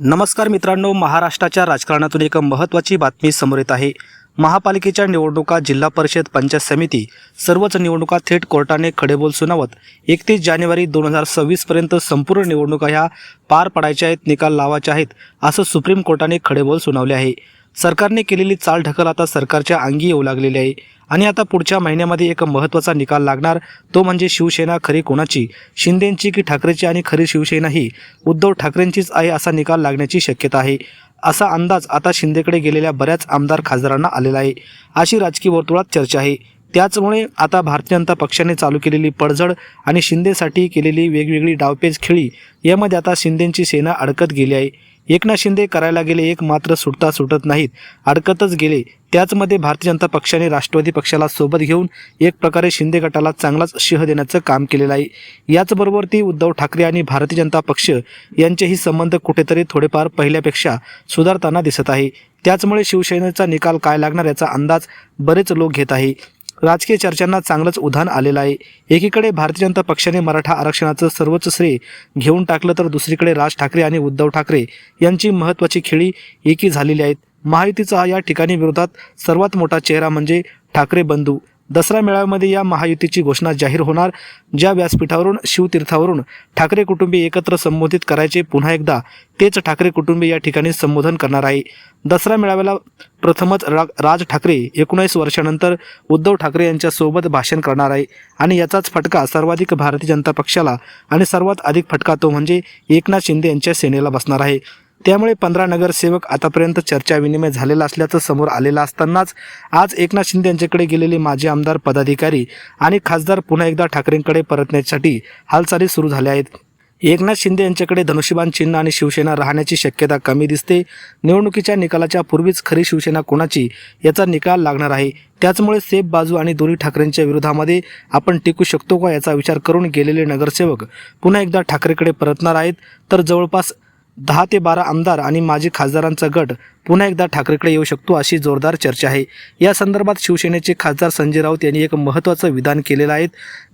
नमस्कार मित्रांनो महाराष्ट्राच्या राजकारणातून एक महत्त्वाची बातमी समोर येत आहे. महापालिकेच्या निवडणुका जिल्हा परिषद पंचायत समिती सर्वच निवडणुका थेट कोर्टाने खडेबोल सुनावत एकतीस जानेवारी दोन हजार सव्वीसपर्यंत संपूर्ण निवडणुका ह्या पार पडायच्या आहेत निकाल लावायचे आहेत असं सुप्रीम कोर्टाने खडेबोल सुनावले आहे. सरकारने केलेली चाल ढकल आता सरकारच्या अंगी येऊ लागलेली आहे. आणि आता पुढच्या महिन्यामध्ये एक महत्त्वाचा निकाल लागणार तो म्हणजे शिवसेना खरी कोणाची? शिंदेंची की ठाकरेची? आणि खरी शिवसेना ही उद्धव ठाकरेंचीच आहे असा निकाल लागण्याची शक्यता आहे. असा अंदाज आता शिंदेकडे गेलेल्या बऱ्याच आमदार खासदारांना आलेला आहे. अशी राजकीय वर्तुळात चर्चा आहे. त्याचमुळे आता भारतीय जनता पक्षाने चालू केलेली पडझड आणि शिंदेसाठी केलेली वेगवेगळी डावपेच खेळी यामध्ये आता शिंदेंची सेना अडकत गेली आहे. एकनाथ शिंदे करायला गेले एक मात्र सुटता सुटत नाहीत. अडकतच गेले. त्याचमध्ये भारतीय जनता पक्षाने राष्ट्रवादी पक्षाला सोबत घेऊन एक प्रकारे शिंदे गटाला चांगलाच शिह देण्याचं काम केलेलं आहे. याचबरोबर ती उद्धव ठाकरे आणि भारतीय जनता पक्ष यांचेही संबंध कुठेतरी थोडेफार पहिल्यापेक्षा सुधारताना दिसत आहे. त्याचमुळे शिवसेनेचा निकाल काय लागणार याचा अंदाज बरेच लोक घेत आहे. राजकीय चर्चांना चांगलंच उधाण आलेलं आहे. एकीकडे भारतीय जनता पक्षाने मराठा आरक्षणाचं सर्वोच्च श्रेय घेऊन टाकलं तर दुसरीकडे राज ठाकरे आणि उद्धव ठाकरे यांची महत्त्वाची खेळी एकी झालेली आहेत. महायुतीचा हा या ठिकाणी विरोधात सर्वात मोठा चेहरा म्हणजे ठाकरे बंधू. दसरा मेळाव्यामध्ये या महायुतीची घोषणा जाहीर होणार ज्या व्यासपीठावरून शिवतीर्थावरून ठाकरे कुटुंबीय एकत्र संबोधित करायचे पुन्हा एकदा तेच ठाकरे कुटुंबीय या ठिकाणी संबोधन करणार आहे. दसरा मेळाव्याला प्रथमच रा राज ठाकरे एकोणीस वर्षानंतर उद्धव ठाकरे यांच्यासोबत भाषण करणार आहे. आणि याचाच फटका सर्वाधिक भारतीय जनता पक्षाला आणि सर्वात अधिक फटका तो म्हणजे एकनाथ शिंदे यांच्या सेनेला बसणार आहे. त्यामुळे पंधरा नगरसेवक आतापर्यंत चर्चा विनिमय झालेला असल्याचं समोर आलेलं असतानाच आज एकनाथ शिंदे यांच्याकडे गेलेले माजी आमदार पदाधिकारी आणि खासदार पुन्हा एकदा ठाकरेंकडे परतण्यासाठी हालचाली सुरू झाल्या आहेत. एकनाथ शिंदे यांच्याकडे धनुष्यबाण चिन्ह आणि शिवसेना राहण्याची शक्यता कमी दिसते. निवडणुकीच्या निकालाच्या पूर्वीच खरी शिवसेना कोणाची याचा निकाल लागणार आहे. त्याचमुळे सेफ बाजू आणि दोन्ही ठाकरेंच्या विरोधामध्ये आपण टिकू शकतो का याचा विचार करून गेलेले नगरसेवक पुन्हा एकदा ठाकरेकडे परतणार आहेत. तर जवळपास दहा ते बारा आमदार आणि माजी खासदारांचा गट पुन्हा एकदा ठाकरेकडे येऊ शकतो अशी जोरदार चर्चा आहे. या संदर्भात शिवसेनेचे खासदार संजय राऊत यांनी एक महत्त्वाचं विधान केलेलं आहे.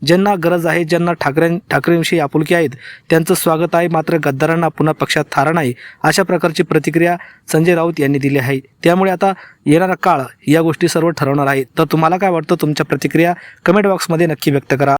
ज्यांना गरज आहे ज्यांना ठाकरे ठाकरेंविषयी आपुलकी आहेत त्यांचं स्वागत आहे मात्र गद्दारांना पुन्हा पक्षात थारा नाही अशा प्रकारची प्रतिक्रिया संजय राऊत यांनी दिली आहे. त्यामुळे आता येणारा काळ या गोष्टी सर्व ठरवणार आहे. तर तुम्हाला काय वाटतं? तुमच्या प्रतिक्रिया कमेंट बॉक्समध्ये नक्की व्यक्त करा.